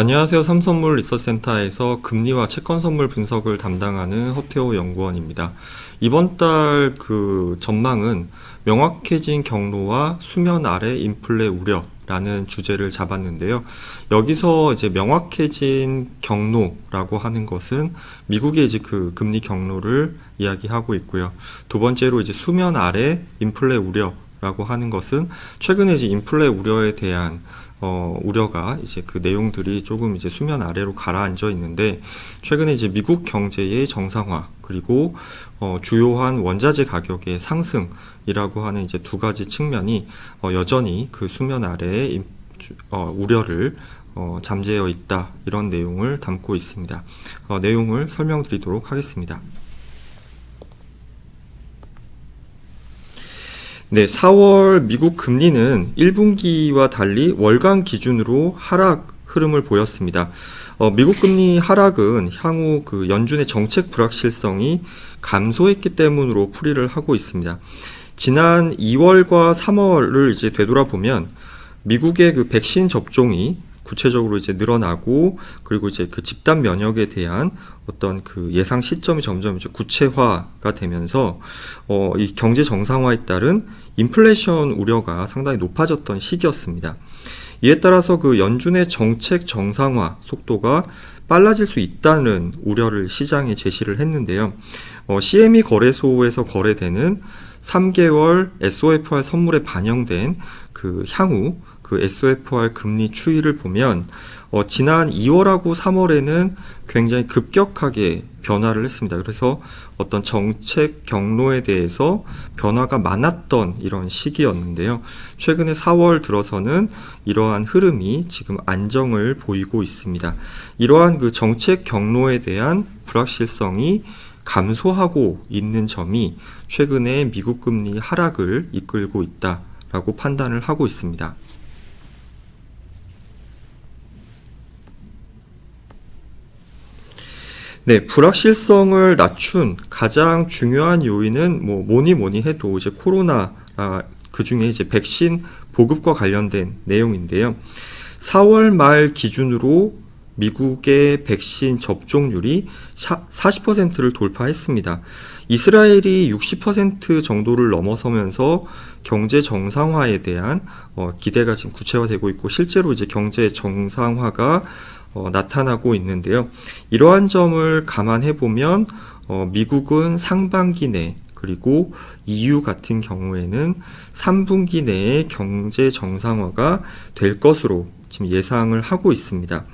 안녕하세요. 삼선물 리서치센터에서 금리와 채권 선물 분석을 담당하는 허태호 연구원입니다. 이번 달 그 전망은 명확해진 경로와 수면 아래 인플레 우려 라는 주제를 잡았는데요. 여기서 이제 명확해진 경로라고 하는 것은 미국의 이제 그 금리 경로를 이야기하고 있고요. 두 번째로 이제 수면 아래 인플레 우려 라고 하는 것은 최근에 이제 인플레 우려에 대한 어, 우려가 이제 그 내용들이 조금 이제 수면 아래로 가라앉아 있는데 최근에 이제 미국 경제의 정상화 그리고 어, 주요한 원자재 가격의 상승이라고 하는 이제 두 가지 측면이 어, 여전히 그 수면 아래에 인, 어, 우려를 어, 잠재어 있다 이런 내용을 담고 있습니다. 어, 내용을 설명드리도록 하겠습니다. 네, 4월 미국 금리는 1분기와 달리 월간 기준으로 하락 흐름을 보였습니다. 어, 미국 금리 하락은 향후 그 연준의 정책 불확실성이 감소했기 때문으로 풀이를 하고 있습니다. 지난 2월과 3월을 이제 되돌아보면 미국의 그 백신 접종이 구체적으로 이제 늘어나고 그리고 이제 그 집단 면역에 대한 어떤 그 예상 시점이 점점 이제 구체화가 되면서 어, 이 경제 정상화에 따른 인플레이션 우려가 상당히 높아졌던 시기였습니다. 이에 따라서 그 연준의 정책 정상화 속도가 빨라질 수 있다는 우려를 시장에 제시를 했는데요. 어, CME 거래소에서 거래되는 3개월 SOFR 선물에 반영된 그 향후 그 SOFR 금리 추이를 보면 어, 지난 2월하고 3월에는 굉장히 급격하게 변화를 했습니다. 그래서 어떤 정책 경로에 대해서 변화가 많았던 이런 시기였는데요. 최근에 4월 들어서는 이러한 흐름이 지금 안정을 보이고 있습니다. 이러한 그 정책 경로에 대한 불확실성이 감소하고 있는 점이 최근에 미국 금리 하락을 이끌고 있다라고 판단을 하고 있습니다. 네, 불확실성을 낮춘 가장 중요한 요인은 뭐 뭐니 뭐니 해도 이제 코로나 아, 그 중에 이제 백신 보급과 관련된 내용인데요. 4월 말 기준으로 미국의 백신 접종률이 40%를 돌파했습니다. 이스라엘이 60% 정도를 넘어서면서 경제 정상화에 대한 어, 기대가 지금 구체화되고 있고 실제로 이제 경제 정상화가 어, 나타나고 있는데요. 이러한 점을 감안해 보면 어, 미국은 상반기 내 그리고 EU 같은 경우에는 3분기 내에 경제 정상화가 될 것으로 지금 예상을 하고 있습니다.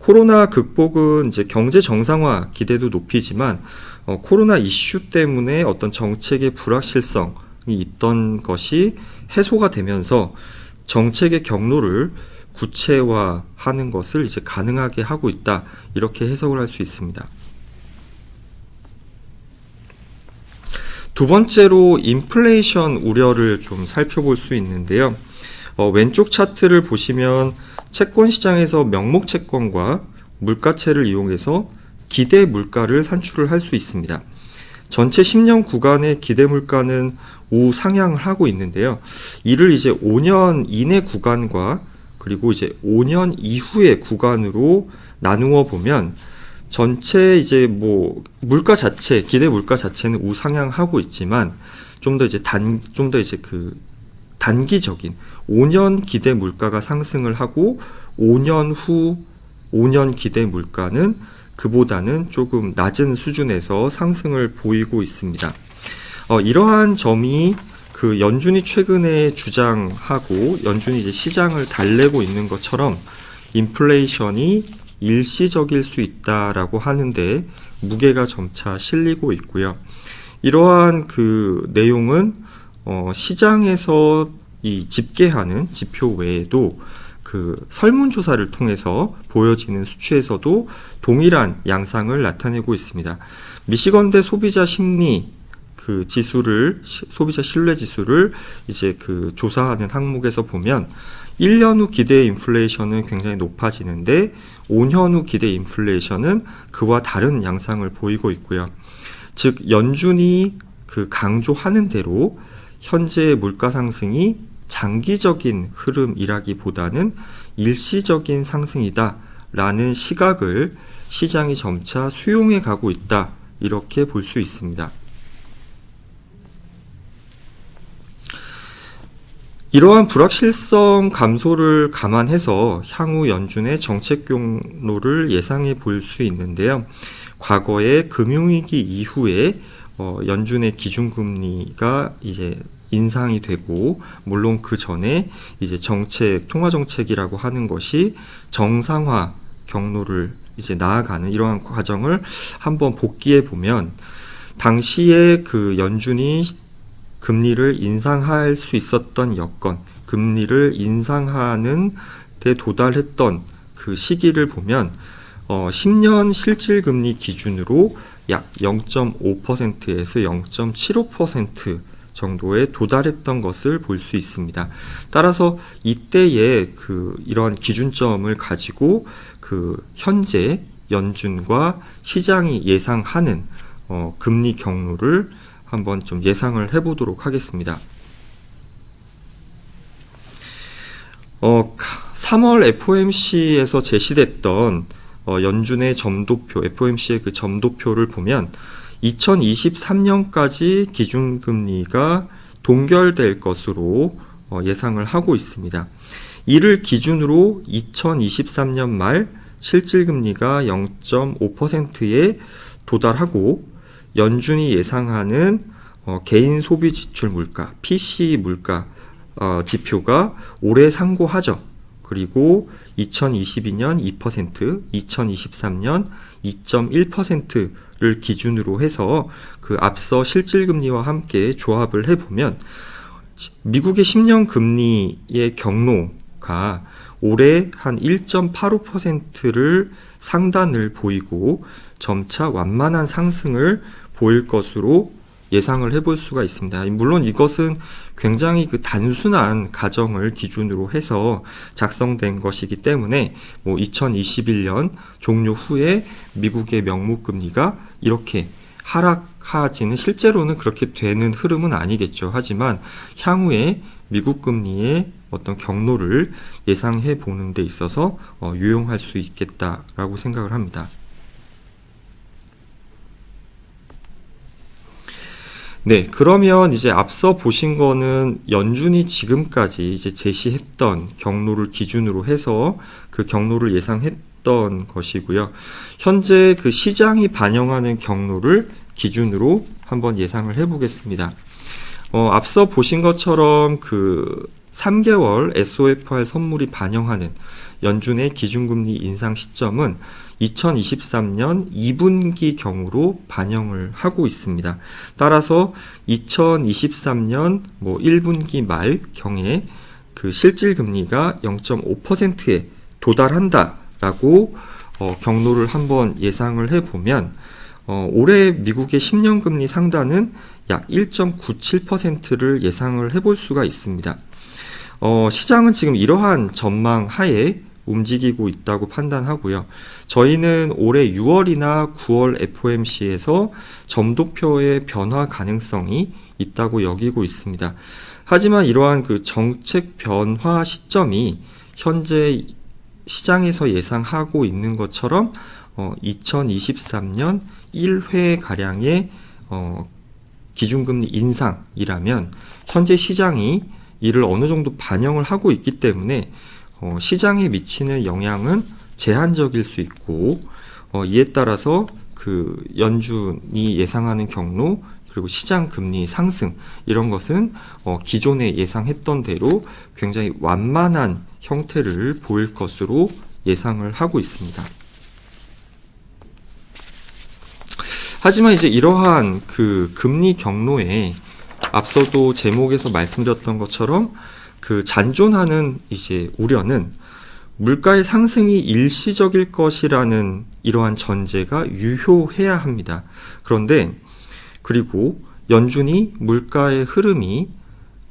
코로나 극복은 이제 경제 정상화 기대도 높이지만 어, 코로나 이슈 때문에 어떤 정책의 불확실성이 있던 것이 해소가 되면서 정책의 경로를 구체화하는 것을 이제 가능하게 하고 있다. 이렇게 해석을 할 수 있습니다. 두 번째로 인플레이션 우려를 좀 살펴볼 수 있는데요. 어, 왼쪽 차트를 보시면 채권 시장에서 명목 채권과 물가채를 이용해서 기대 물가를 산출을 할 수 있습니다. 전체 10년 구간의 기대 물가는 우상향을 하고 있는데요. 이를 이제 5년 이내 구간과 그리고 이제 5년 이후의 구간으로 나누어 보면 전체 이제 뭐 물가 자체 기대 물가 자체는 우상향하고 있지만 좀 더 이제 단 좀 더 이제 그 단기적인 5년 기대 물가가 상승을 하고 5년 후 5년 기대 물가는 그보다는 조금 낮은 수준에서 상승을 보이고 있습니다. 어, 이러한 점이 그 연준이 최근에 주장하고 연준이 이제 시장을 달래고 있는 것처럼 인플레이션이 일시적일 수 있다라고 하는데 무게가 점차 실리고 있고요. 이러한 그 내용은 어 시장에서 이 집계하는 지표 외에도 그 설문조사를 통해서 보여지는 수치에서도 동일한 양상을 나타내고 있습니다. 미시건대 소비자 심리 그 지수를 소비자 신뢰 지수를 이제 그 조사하는 항목에서 보면 1년 후 기대 인플레이션은 굉장히 높아지는데 5년 후 기대 인플레이션은 그와 다른 양상을 보이고 있고요. 즉 연준이 그 강조하는 대로 현재 물가 상승이 장기적인 흐름이라기보다는 일시적인 상승이다. 라는 시각을 시장이 점차 수용해 가고 있다. 이렇게 볼 수 있습니다. 이러한 불확실성 감소를 감안해서 향후 연준의 정책 경로를 예상해 볼 수 있는데요. 과거의 금융위기 이후에 어, 연준의 기준금리가 이제 인상이 되고 물론 그 전에 이제 정책 통화 정책이라고 하는 것이 정상화 경로를 이제 나아가는 이러한 과정을 한번 복기해 보면 당시에 그 연준이 금리를 인상할 수 있었던 여건, 금리를 인상하는 데 도달했던 그 시기를 보면 어, 10년 실질 금리 기준으로 약 0.5%에서 0.75% 정도에 도달했던 것을 볼 수 있습니다. 따라서 이때의 그 이러한 기준점을 가지고 그 현재 연준과 시장이 예상하는 어, 금리 경로를 한번 좀 예상을 해보도록 하겠습니다. 어, 3월 FOMC에서 제시됐던 어, 연준의 점도표, FOMC의 그 점도표를 보면 2023년까지 기준금리가 동결될 것으로 어, 예상을 하고 있습니다. 이를 기준으로 2023년 말 실질금리가 0.5%에 도달하고 연준이 예상하는 어, 개인 소비 지출 물가, PC 물가 어, 지표가 올해 상고하죠. 그리고 2022년 2%, 2023년 2.1%를 기준으로 해서 그 앞서 실질 금리와 함께 조합을 해 보면 미국의 10년 금리의 경로가 올해 한 1.85%를 상단을 보이고 점차 완만한 상승을 보일 것으로 예상을 해볼 수가 있습니다. 물론 이것은 굉장히 그 단순한 가정을 기준으로 해서 작성된 것이기 때문에 뭐 2021년 종료 후에 미국의 명목 금리가 이렇게 하락하지는 실제로는 그렇게 되는 흐름은 아니겠죠. 하지만 향후에 미국 금리의 어떤 경로를 예상해 보는 데 있어서 어, 유용할 수 있겠다라고 생각을 합니다. 네, 그러면 이제 앞서 보신 거는 연준이 지금까지 이제 제시했던 경로를 기준으로 해서 그 경로를 예상했던 것이고요. 현재 그 시장이 반영하는 경로를 기준으로 한번 예상을 해보겠습니다. 어, 앞서 보신 것처럼 그 3개월 SOFR 선물이 반영하는 연준의 기준금리 인상 시점은 2023년 2분기 경으로 반영을 하고 있습니다. 따라서 2023년 뭐 1분기 말 경에 그 실질 금리가 0.5%에 도달한다라고 어, 경로를 한번 예상을 해보면 어, 올해 미국의 10년 금리 상단은 약 1.97%를 예상을 해볼 수가 있습니다. 어, 시장은 지금 이러한 전망 하에 움직이고 있다고 판단하고요. 저희는 올해 6월이나 9월 FOMC에서 점도표의 변화 가능성이 있다고 여기고 있습니다. 하지만 이러한 그 정책 변화 시점이 현재 시장에서 예상하고 있는 것처럼 어, 2023년 1회 가량의 어, 기준금리 인상이라면 현재 시장이 이를 어느 정도 반영을 하고 있기 때문에 어, 시장에 미치는 영향은 제한적일 수 있고 어, 이에 따라서 그 연준이 예상하는 경로 그리고 시장 금리 상승 이런 것은 어, 기존에 예상했던 대로 굉장히 완만한 형태를 보일 것으로 예상을 하고 있습니다. 하지만 이제 이러한 그 금리 경로에 앞서도 제목에서 말씀드렸던 것처럼 그 잔존하는 이제 우려는 물가의 상승이 일시적일 것이라는 이러한 전제가 유효해야 합니다. 그런데 그리고 연준이 물가의 흐름이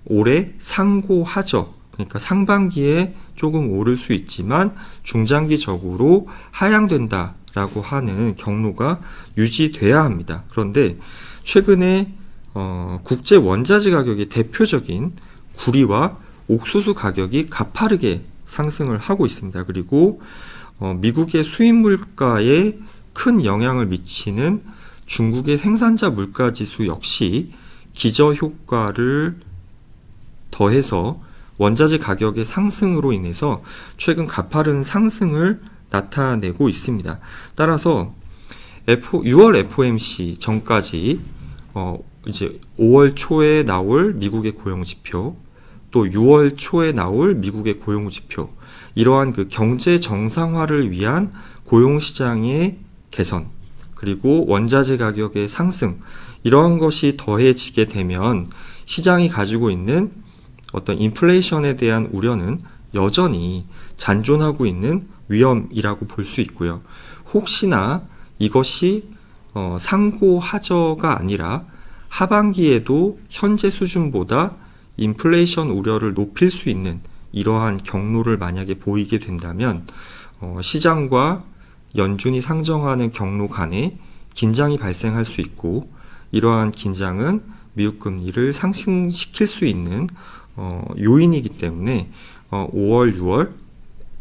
올해 상고하죠. 그러니까 상반기에 조금 오를 수 있지만 중장기적으로 하향된다라고 하는 경로가 유지돼야 합니다. 그런데 최근에 어, 국제 원자재 가격의 대표적인 구리와 옥수수 가격이 가파르게 상승을 하고 있습니다. 그리고 어, 미국의 수입 물가에 큰 영향을 미치는 중국의 생산자 물가 지수 역시 기저 효과를 더해서 원자재 가격의 상승으로 인해서 최근 가파른 상승을 나타내고 있습니다. 따라서 F, 6월 FOMC 전까지 어, 이제 5월 초에 나올 미국의 고용 지표, 또 6월 초에 나올 미국의 고용 지표, 이러한 그 경제 정상화를 위한 고용 시장의 개선, 그리고 원자재 가격의 상승, 이러한 것이 더해지게 되면 시장이 가지고 있는 어떤 인플레이션에 대한 우려는 여전히 잔존하고 있는 위험이라고 볼 수 있고요. 혹시나 이것이 어, 상고하저가 아니라 하반기에도 현재 수준보다 인플레이션 우려를 높일 수 있는 이러한 경로를 만약에 보이게 된다면 어, 시장과 연준이 상정하는 경로 간에 긴장이 발생할 수 있고 이러한 긴장은 미국 금리를 상승시킬 수 있는 어, 요인이기 때문에 어, 5월, 6월,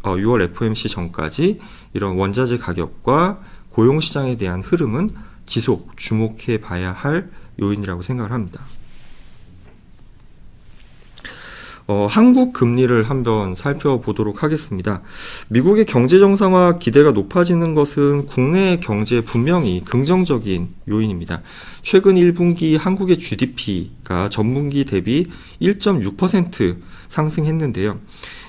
어, 6월 FOMC 전까지 이런 원자재 가격과 고용 시장에 대한 흐름은 지속 주목해 봐야 할 요인이라고 생각을 합니다. 어, 한국 금리를 한번 살펴보도록 하겠습니다. 미국의 경제 정상화 기대가 높아지는 것은 국내 경제에 분명히 긍정적인 요인입니다. 최근 1분기 한국의 GDP가 전분기 대비 1.6% 상승했는데요.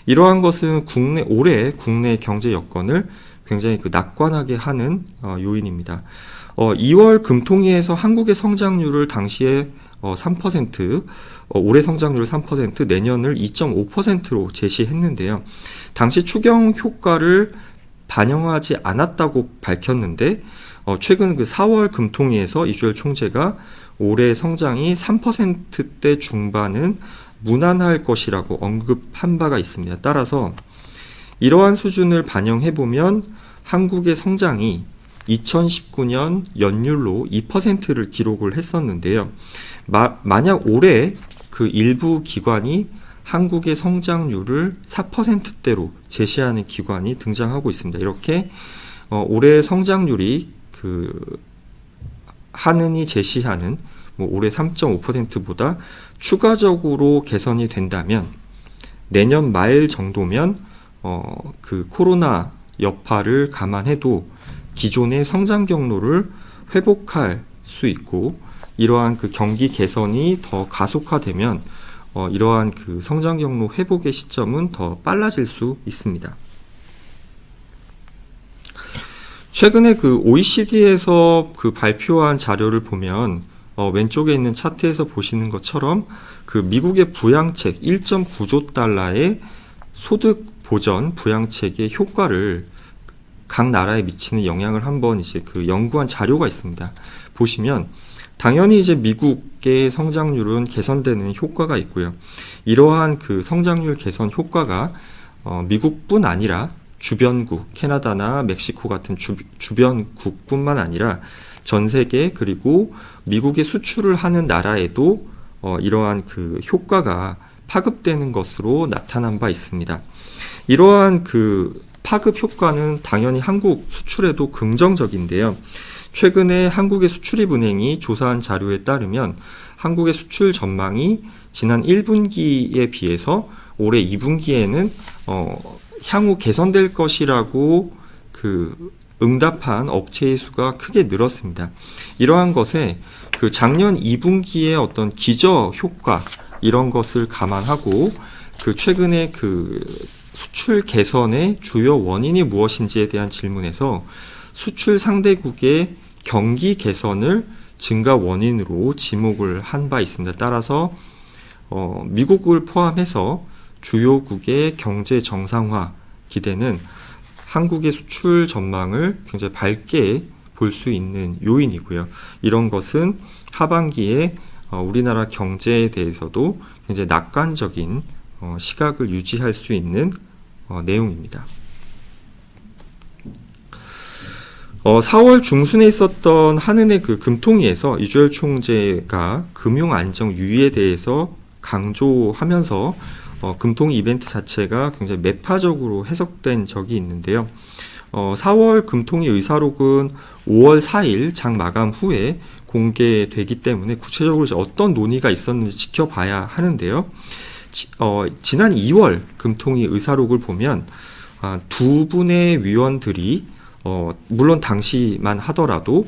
이러한 것은 국내 올해 국내 경제 여건을 굉장히 그 낙관하게 하는 어, 요인입니다. 어, 2월 금통위에서 한국의 성장률을 당시에 어, 3%, 어, 올해 성장률 3%, 내년을 2.5%로 제시했는데요. 당시 추경 효과를 반영하지 않았다고 밝혔는데 어, 최근 그 4월 금통위에서 이주열 총재가 올해 성장이 3%대 중반은 무난할 것이라고 언급한 바가 있습니다. 따라서 이러한 수준을 반영해 보면 한국의 성장이 2019년 연율로 2%를 기록을 했었는데요. 마, 만약 올해 그 일부 기관이 한국의 성장률을 4%대로 제시하는 기관이 등장하고 있습니다. 이렇게 어, 올해 성장률이 그 하는이 제시하는 뭐 올해 3.5%보다 추가적으로 개선이 된다면 내년 말 정도면 어, 그 코로나 여파를 감안해도 기존의 성장 경로를 회복할 수 있고 이러한 그 경기 개선이 더 가속화되면 어, 이러한 그 성장 경로 회복의 시점은 더 빨라질 수 있습니다. 최근에 그 OECD에서 그 발표한 자료를 보면 어, 왼쪽에 있는 차트에서 보시는 것처럼 그 미국의 부양책 1.9조 달러의 소득 보전 부양책의 효과를 각 나라에 미치는 영향을 한번 이제 그 연구한 자료가 있습니다. 보시면 당연히 이제 미국의 성장률은 개선되는 효과가 있고요. 이러한 그 성장률 개선 효과가 어, 미국뿐 아니라 주변국, 캐나다나 멕시코 같은 주, 주변국뿐만 아니라 전 세계 그리고 미국의 수출을 하는 나라에도 어, 이러한 그 효과가 파급되는 것으로 나타난 바 있습니다. 이러한 그 파급 효과는 당연히 한국 수출에도 긍정적인데요. 최근에 한국의 수출입은행이 조사한 자료에 따르면 한국의 수출 전망이 지난 1분기에 비해서 올해 2분기에는 어, 향후 개선될 것이라고 그 응답한 업체의 수가 크게 늘었습니다. 이러한 것에 그 작년 2분기의 어떤 기저 효과 이런 것을 감안하고 그 최근에 그 수출 개선의 주요 원인이 무엇인지에 대한 질문에서 수출 상대국의 경기 개선을 증가 원인으로 지목을 한 바 있습니다. 따라서 어, 미국을 포함해서 주요국의 경제 정상화 기대는 한국의 수출 전망을 굉장히 밝게 볼 수 있는 요인이고요. 이런 것은 하반기에 어, 우리나라 경제에 대해서도 굉장히 낙관적인 어, 시각을 유지할 수 있는 어, 내용입니다. 어, 4월 중순에 있었던 한은의 그 금통위에서 이주열 총재가 금융 안정 유의에 대해서 강조하면서 어, 금통 이벤트 자체가 굉장히 매파적으로 해석된 적이 있는데요. 어, 4월 금통위 의사록은 5월 4일 장 마감 후에 공개되기 때문에 구체적으로 이제 어떤 논의가 있었는지 지켜봐야 하는데요. 지, 어, 지난 2월 금통위 의사록을 보면 아, 두 분의 위원들이 어, 물론 당시만 하더라도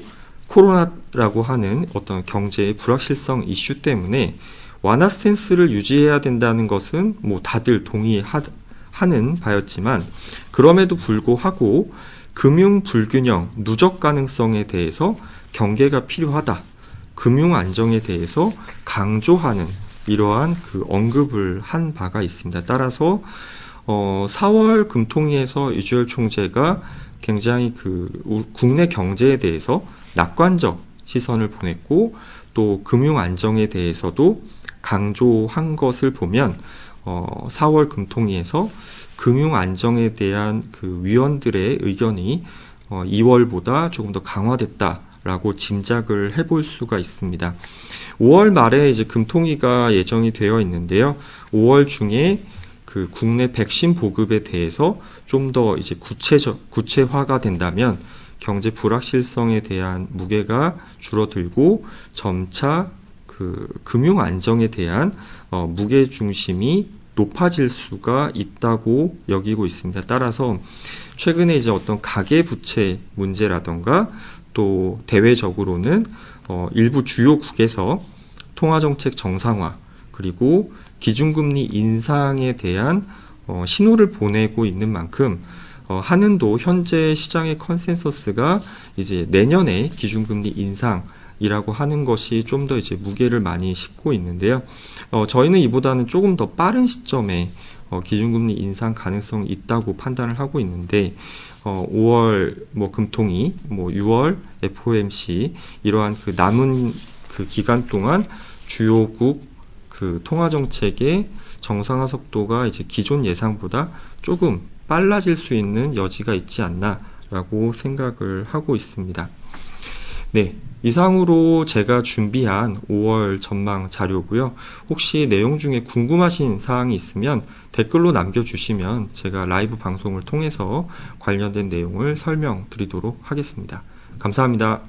코로나라고 하는 어떤 경제의 불확실성 이슈 때문에 완화 스탠스를 유지해야 된다는 것은 뭐 다들 동의하는 바였지만 그럼에도 불구하고 금융 불균형, 누적 가능성에 대해서 경계가 필요하다. 금융 안정에 대해서 강조하는 이러한 그 언급을 한 바가 있습니다. 따라서 어 4월 금통위에서 유주열 총재가 굉장히 그 국내 경제에 대해서 낙관적 시선을 보냈고 또 금융 안정에 대해서도 강조한 것을 보면 어 4월 금통위에서 금융 안정에 대한 그 위원들의 의견이 어 2월보다 조금 더 강화됐다라고 짐작을 해볼 수가 있습니다. 5월 말에 이제 금통위가 예정이 되어 있는데요. 5월 중에 그 국내 백신 보급에 대해서 좀 더 이제 구체적 구체화가 된다면 경제 불확실성에 대한 무게가 줄어들고 점차 그 금융 안정에 대한 어, 무게 중심이 높아질 수가 있다고 여기고 있습니다. 따라서 최근에 이제 어떤 가계 부채 문제라던가 또 대외적으로는 어, 일부 주요국에서 통화정책 정상화 그리고 기준금리 인상에 대한 어, 신호를 보내고 있는 만큼 어, 한은도 현재 시장의 컨센서스가 이제 내년에 기준금리 인상 이라고 하는 것이 좀 더 이제 무게를 많이 싣고 있는데요. 어, 저희는 이보다는 조금 더 빠른 시점에 어, 기준금리 인상 가능성이 있다고 판단을 하고 있는데 어, 5월 뭐 금통위, 뭐 6월 FOMC 이러한 그 남은 그 기간 동안 주요국 그 통화 정책의 정상화 속도가 이제 기존 예상보다 조금 빨라질 수 있는 여지가 있지 않나라고 생각을 하고 있습니다. 네. 이상으로 제가 준비한 5월 전망 자료고요. 혹시 내용 중에 궁금하신 사항이 있으면 댓글로 남겨주시면 제가 라이브 방송을 통해서 관련된 내용을 설명드리도록 하겠습니다. 감사합니다.